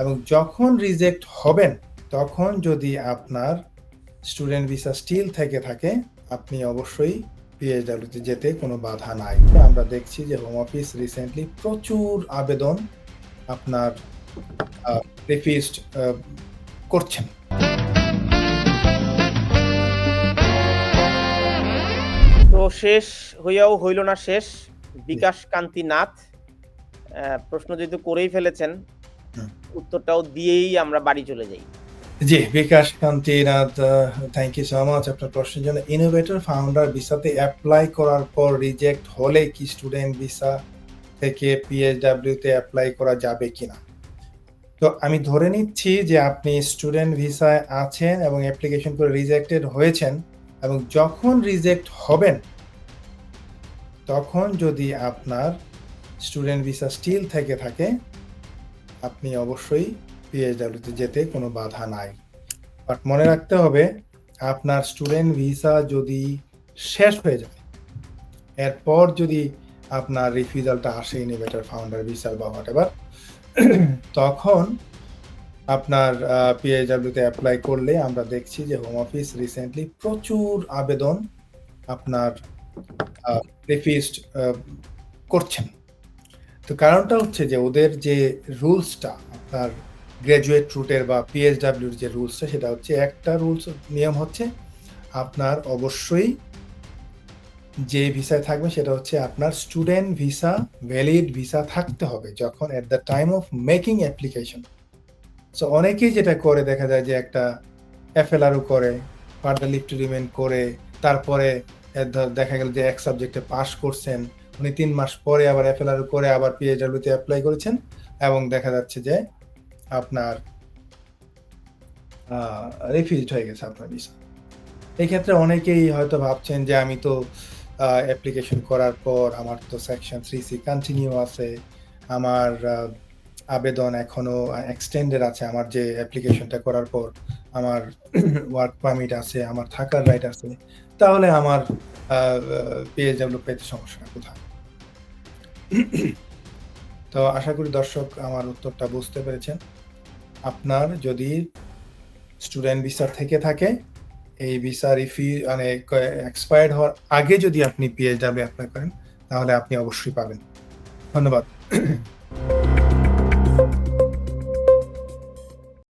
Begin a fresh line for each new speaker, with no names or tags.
এবং যখন রিজেক্ট হবেন, তখন যদি আপনার স্টুডেন্ট ভিসা স্টিল থেকে থাকে, আপনি অবশ্যই পিএইচডাব্লিউতে যেতে কোনো বাধা নাই আমরা দেখছি যে হোম অফিস রিসেন্টলি প্রচুর আবেদন আপনার রিফিউজড করছেন
তো শেষ হইয়াও হইল না, শেষ বিকাশ কান্তি নাথ প্রশ্ন যেহেতু করেই ফেলেছেন। উত্তরটাও দিয়েই আমরা বাড়ি চলে যাই।
জি, Bikash Kantinath thank you so much আপনার প্রশ্নের জন্য। ইনোভেটর ফাউন্ডার ভিসাতে অ্যাপ্লাই করার পর রিজেক্ট হলে কি স্টুডেন্ট ভিসা থেকে পিএইচডাব্লিউতে অ্যাপ্লাই করা যাবে কিনা? তো আমি ধরে নিচ্ছি যে আপনি স্টুডেন্ট ভিসায় আছেন এবং অ্যাপ্লিকেশন করে রিজেক্টেড হয়েছেন এবং যখন রিজেক্ট হবেন, তখন যদি আপনার স্টুডেন্ট ভিসা স্টিল থেকে থাকে আপনি অবশ্যই পিএইচডাব্লিউতে যেতে কোনো বাধা নাই। বাট মনে রাখতে হবে, আপনার স্টুডেন্ট ভিসা যদি শেষ হয়ে যায়, এরপর যদি আপনার রিফিউজালটা আসে ইনোভেটর ফাউন্ডার ভিসার বা হোয়াট এভার তখন আপনার পিএইচডাব্লিউতে অ্যাপ্লাই করলে আমরা দেখছি যে হোম অফিস রিসেন্টলি প্রচুর আবেদন আপনার রিফিউজড করছেন। তো কারণটা হচ্ছে যে ওদের যে রুলসটা, আপনার গ্র্যাজুয়েট রুটের বা পিএইচডাব্লিউর যে রুলসটা, সেটা হচ্ছে একটা রুলস নিয়ম হচ্ছে আপনার অবশ্যই যে ভিসায় থাকবে সেটা হচ্ছে আপনার স্টুডেন্ট ভিসা, ভ্যালিড ভিসা থাকতে হবে যখন at the time of making application so অনেকেই যেটা করে, দেখা যায় যে একটা এফএলআরও করে ফার্দার লিফট রিমেন করে, তারপরে দেখা গেল যে এক সাবজেক্টে পাস করছেন উনি তিন মাস পরে আবার এফএলআর করে আবার পিএইচডাব্লিউতে অ্যাপ্লাই করেছেন এবং দেখা যাচ্ছে যে আপনার রিফিউজড হয়ে গেছে আপনার ভিসা এই ক্ষেত্রে অনেকেই হয়তো ভাবছেন যে আমি তো অ্যাপ্লিকেশন করার পর আমার তো সেকশন থ্রি সি কন্টিনিউ আছে, আমার আবেদন এখনও এক্সটেন্ডেড আছে, আমার যে অ্যাপ্লিকেশনটা করার পর আমার ওয়ার্ক পারমিট আছে, আমার থাকার রাইট আছে, তাহলে আমার পিএইচডাব্লিউ পেতে সমস্যাটা কোথায়? তো আশা করি দর্শক আমার উত্তরটা বুঝতে পেরেছেন। আপনার যদি স্টুডেন্ট ভিসা থেকে থাকে, এই ভিসা রিফি মানে এক্সপায়ার্ড হওয়ার আগে যদি আপনি পিএইচডাব্লিউ অ্যাপ্লাই করেন, তাহলে আপনি অবশ্যই পাবেন। ধন্যবাদ।